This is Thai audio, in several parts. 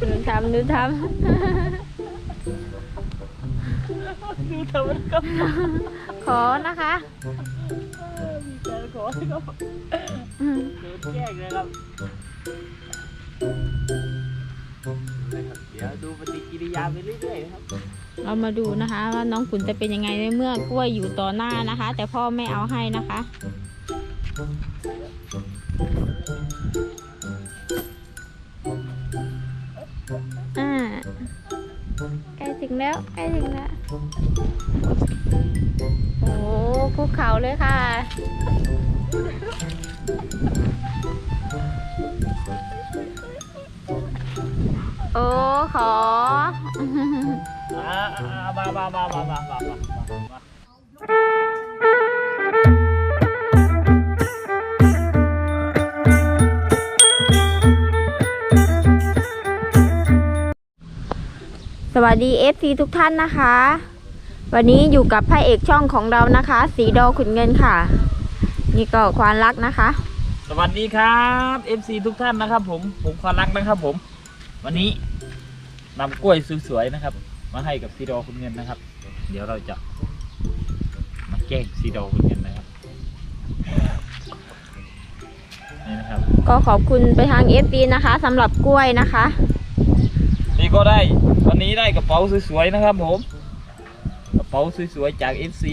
ดูทำดูทดูเธอมันก็ำขอนะคะมีใจขอให้เขาอืมโดนแกล้งเลยครับนะครับเดี๋ยวดูปฏิกิริยาไปเรื่อยๆนะครับ เรามาดูนะคะว่าน้องขุนจะเป็นยังไงในเมื่อกล้วยอยู่ต่อหน้านะคะ แต่พ่อไม่เอาให้นะคะ งแล้วใกล้ถึงแล้ว โอ้ภูเขาเลยค่ะ โอ้ ขอ มามามามา วัสดี FC ทุกท่านนะคะ วันนี้อยู่กับพระเอกช่องของเรานะคะ สีดอขุนเงินค่ะ นี่ก็ควานรักนะคะ สวัสดีครับ FC ทุกท่านนะครับ ผมผมความรักนะครับ ผม วันนี้นำกล้วยสวยๆนะครับ มาให้กับซีดอคุณเงินนะครับ เดี๋ยวเราจะมาแกล้งซีดอคุณเงินนะครับนี่นะครับ ก็ขอบคุณไปทาง FC นะคะสำหรับกล้วยนะคะ นี่ก็ได้ วันนี้ได้กระเป๋าสวยๆนะครับผมกระเป๋าสวยๆจาก FC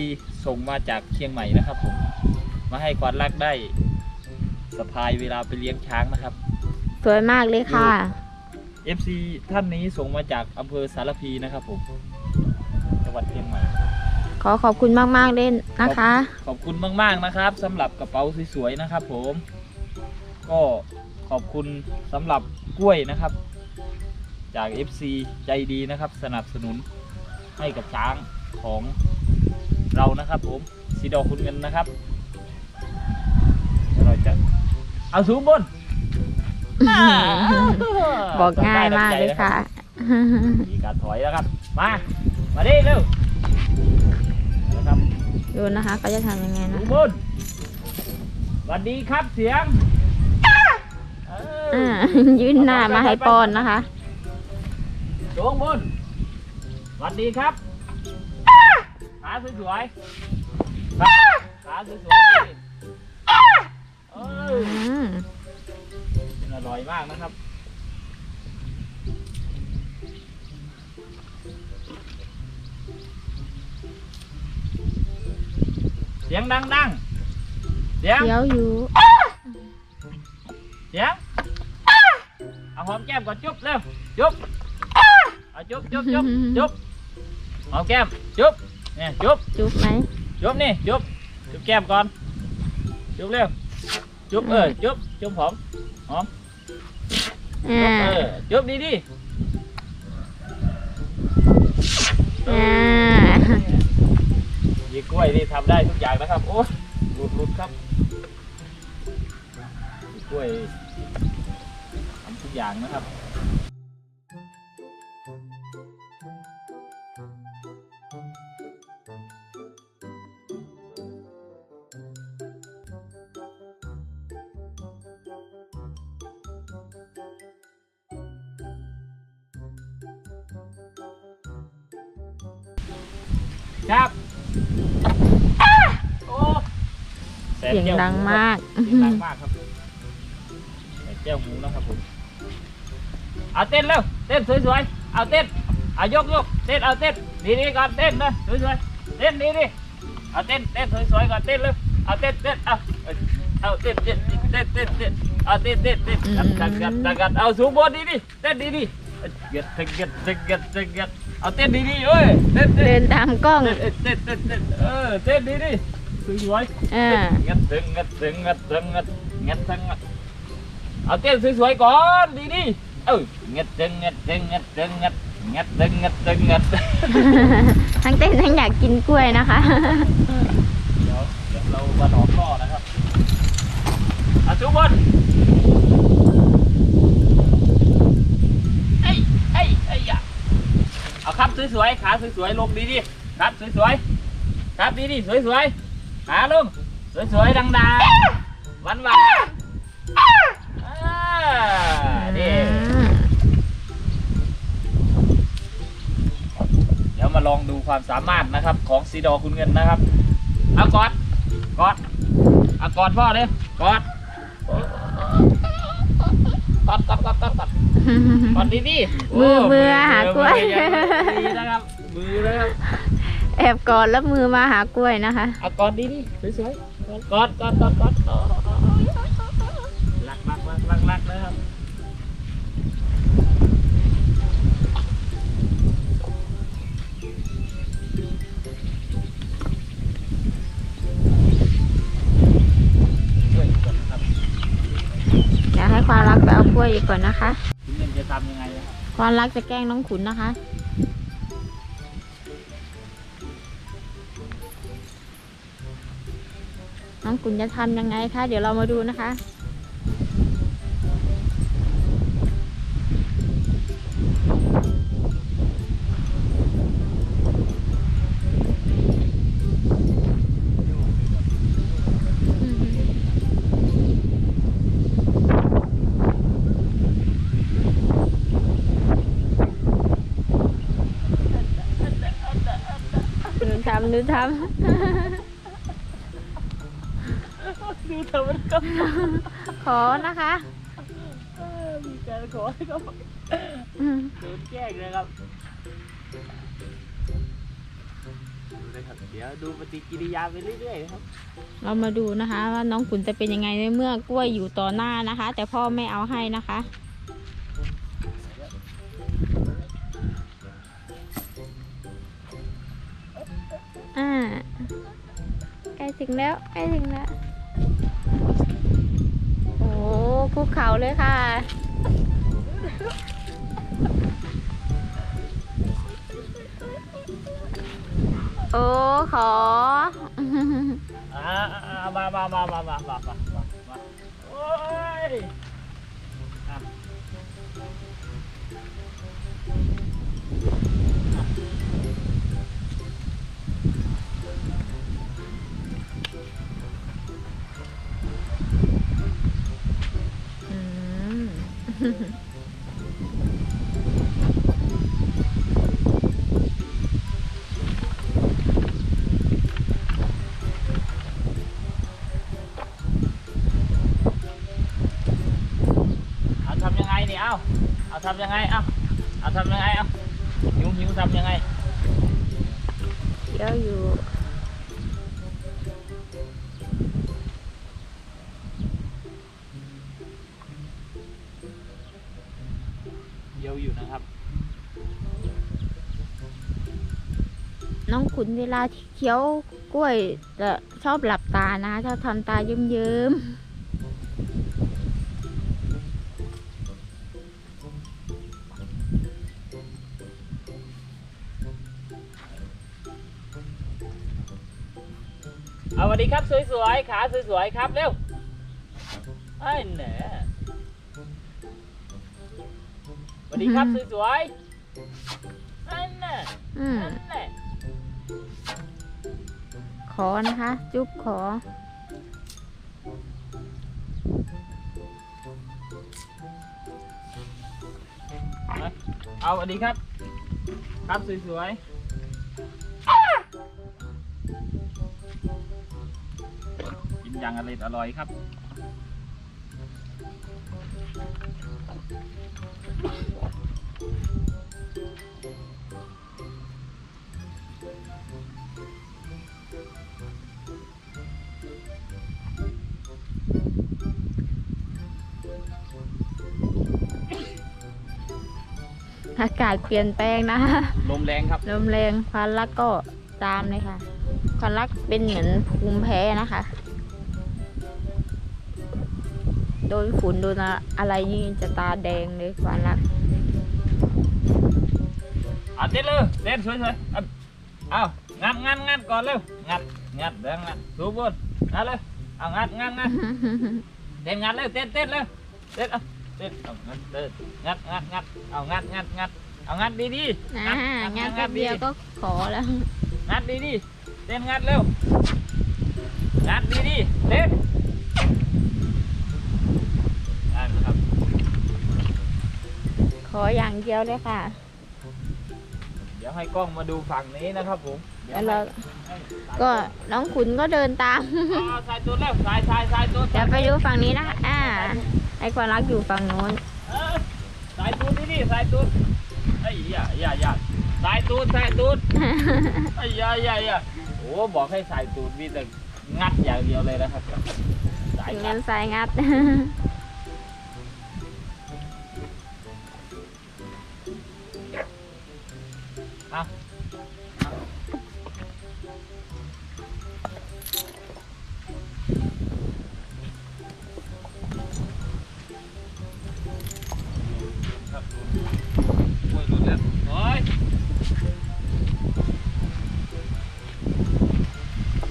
ส่งมาจากเชียงใหม่นะครับผมมาให้ความรักได้สะพายเวลาไปเลี้ยงช้างนะครับ สวยมากเลยค่ะ FC ท่านนี้ส่งมาจากอำเภอสารพีนะครับผมจังหวัดเชียงใหม่ ขอขอบคุณมากๆเลยนะคะ ขอบคุณมากๆนะครับสำหรับกระเป๋าสวยๆนะครับ ผม ก็ขอบคุณสำหรับกล้วยนะครับ จาก FC ใจดีนะครับสนับสนุนให้กับช้างของเรานะครับผมสีดอกคุณเงินนะครับเดี๋ยวเราจะเอาสูงบนบอกง่ายมากเลยค่ะ มีการถอยแล้วครับ มา มาดิเร็วนะครับดูนะคะเขาจะทำยังไงลุนะงบนสวัสดีครับเสียงเอออ่ายื่นหน้ามาให้ป้อนนะคะ ลุงบนสวัสดีครับขาสวยๆครับขาสวยๆเอออืมอร่อยมากนะครับ เสียงดังๆ เสียง เดี๋ยวอยู่ เสียง เอาหอมแก้มก่อนจุ๊บเร็วจุ๊บ จุ๊บจุ๊บจุ๊บจุ๊บหอมแก้มจุ๊บเนี่ยจุ๊บจุ๊บไหมจุ๊บนี่จุ๊บจุ๊บแก้มก่อนจุ๊บเร็วจุ๊บเออจุ๊บจุ๊บหอมหอมอ่าเออจุ๊บดีดีอ่ายีกล้วยนี่ทำได้ทุกอย่างนะครับโอ้หลุดหลุดครับยีกล้วยทำทุกอย่างนะครับ ครับโอ้แสนเสียงแก้วดังหูครับมาก เสียงดังมากครับแสนแก้วหูนะครับผมเอาเต้นเร็วเต้นสวยๆเอาเต้นเอายกยกเต้นเอาเต้นดีๆก่อนเต้นนะสวยๆเต้นดีๆเอาเต้นเต้นสวยๆก่อนเต้นเร็วเอาเต้นเต้นเอาเอาเต้นเต้นเต้นเต้นเต้นเอาเต้นเต้นเต้นกัดกัดกัดกัดกัดเอาสูงบนดีๆเต้นดีๆเก็ดเก็ดเก็ดเก็ดเก็ด เอาเต้นดีๆเอ้ยเต้นเต้เดินนตามกล้องเต้นเต้นเต้นเต้นเออเต้นดีดิสวยอ่าๆงัดถึงงัดถึงงัดถึงงัดงัดถึงงัดเอาเต้นสวยๆก่อนดีดิเอองัดถึงงัดถึงงัดถึงงัดงัดถึงงัดถึงงัดทั้งเต้นทั้งอยากกินกล้วยนะคะ เดี๋ยวเดี๋ยวเรามาหลอกล่อนะครับเอาทุกคน สวยๆ ขาสวยๆ ลงดีดีครับสวยๆ ครับดีดีสวยๆ ขาลงสวยๆ ดังๆวันหวานนี่เดี๋ยวมาลองดูความสามารถนะครับของซีดอคุณเงินนะครับ เอากอดกอดเอากอดพ่อเลยกอด กอดกอดกอดกอดกอดกอดดีๆโมือมือหากล้วยมือยังดีนะครับมือนะครับแอบกอดแล้วมือมาหากล้วยนะคะเอากอดดีๆสวยๆกอดกอดกอดกอดกอดรักรักรักรักรักนะครับ ไปเอากล้วยอีกก่อนนะคะคุณเงินจะทำยังไงนะครับความรักจะแกล้งน้องขุนนะคะ น้องขุนจะทำยังไงคะ เดี๋ยวเรามาดูนะคะ หนูทำหนูทดูเธอมันก็ำ ขอนะคะมีการขอให้เขาอืมโดนแกล้งเลยครับดูนะครับเดี๋ยวดูปฏิกิริยาไปเรื่อยๆนะครับเรามาดูนะคะ ว่าน้องขุนจะเป็นยังไงในเมื่อกล้วยอยู่ต่อหน้านะคะ แต่พ่อไม่เอาให้นะคะ ถึงแล้วใกล้ถึงแล้ว โอ้ภูเขาเลยค่ะ โอ้ขอมามามามามามามาโอ้ย เอาทำยังไงเนี่ยเอาเอาทำยังไงเอาเอาทำยังไงเอาหิวหิวทำยังไง เดี๋ยวอยู่ อยู่นะครับ น้องขุนเวลาที่เคี้ยวกล้วยจะชอบหลับตานะชอบทำตาเยิ้มเอาสวัสดีครับสวยๆ ขาสวยๆ ครับ เร็วไอ้แหน่ สวัสดีครับสวยๆไอ้แหน่ๆอืมไอ้แหน่ขอนะคะ จุ๊บขอ เอาสวัสดีครับ ครับสวยๆกินอย่างอร่อยอร่อยครับ อากาศเปลี่ยนแปลงนะคะลมแรงครับลมแรงความรักก็ตามเลยค่ะความรักเป็นเหมือนภูมิแพ้นะคะ โดนฝุ่นโดนอะไรนี่จะตาแดงเลยความรักเอาเต้นเลยเต้นสวยๆเอาเอางัดงัดงัดก่อนเร็วงัดงัดเดี๋ยวงัดสูบบนงัดเลยเอางัดงัดงัดเต้นงัดเร็วเต้นเต้นเร็วเต้นเอา เต้นเอางัดเต้นงัดงัดงัดเอางัดงัดงัดเอางัดดีดีๆอ่างานแป๊บเดียวก็ขอแล้ว งัดดีดีๆเต้นงัดเร็ว งัดดีดีๆเต้นได้ไหมครับ ขออย่างเดียวเลยค่ะ เดี๋ยวให้กล้องมาดูฝั่งนี้นะครับผมดี๋ยแล้วเราให้ให้ก็น้องขุนก็เดินตามอ๋อสายตูดแล้วสายสายสายตูดเดี๋ยวไปดูฝั่งนี้นะคะอ่า ไอ้ความรักอยู่ฝั่งโน้นเออสายตูดนี่นี่สายตูดไอ้ยอย่าอย่าอย่าสายตูดสายตูดไอ้ยอย่าอย่าอย่าโอ้บอกให้สายตูดมีแต่งัดอย่างเดียวเลยนะครับสายถึงงัเงิดนสายงัดเอา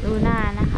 ดูหน้านะคะ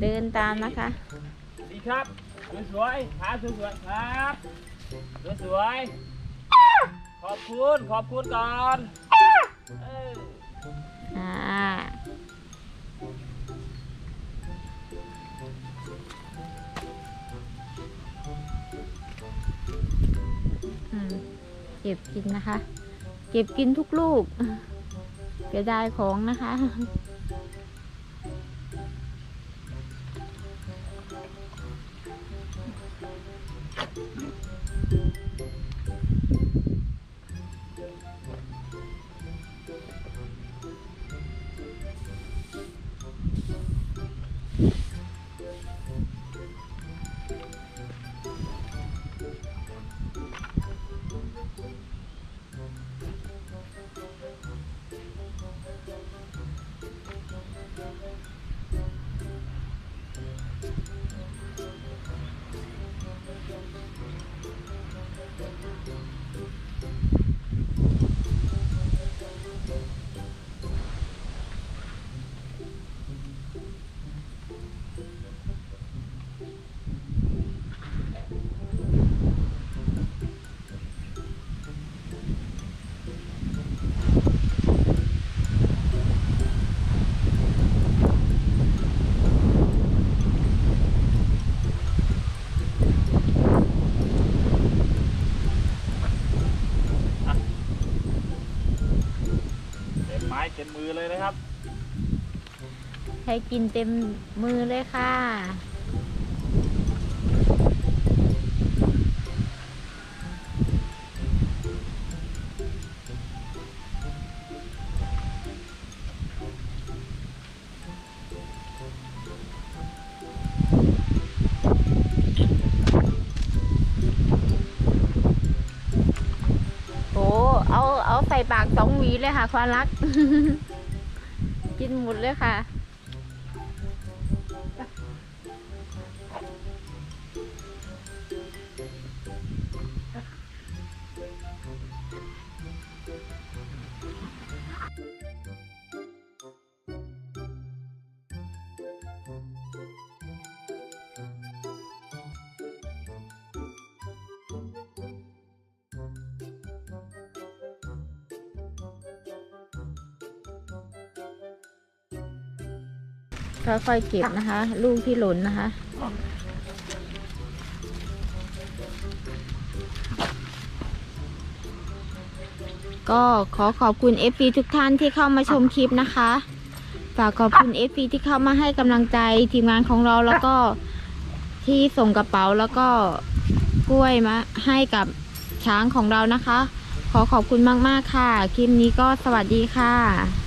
เดินตามนะคะ ดีครับ สวยๆขาสวยๆครับ สวยๆขอบคุณ ขอบคุณก่อนเอออ่าอืมเก็บกินนะคะ เก็บกินทุกลูกเสียดายของนะคะ Thank you. ็มมือเลยนะครับ ให้กินเต็มมือเลยค่ะ หวีเลยค่ะความรัก กินหมดเลยค่ะ ค่อยๆเก็บนะคะ ลูกที่หล่นนะคะ ก็ขอขอบคุณ f อทุกท่านที่เข้ามาชมคลิปนะคะฝากขอบคุณ f อที่เข้ามาให้กำลังใจทีมงานของเราแล้วก็ที่ส่งกระเป๋าแล้วก็กล้วยมาให้กับช้างของเรานะคะขขอขอบคุณมาก ๆ ค่ะ คลิปนี้ก็สวัสดีค่ะ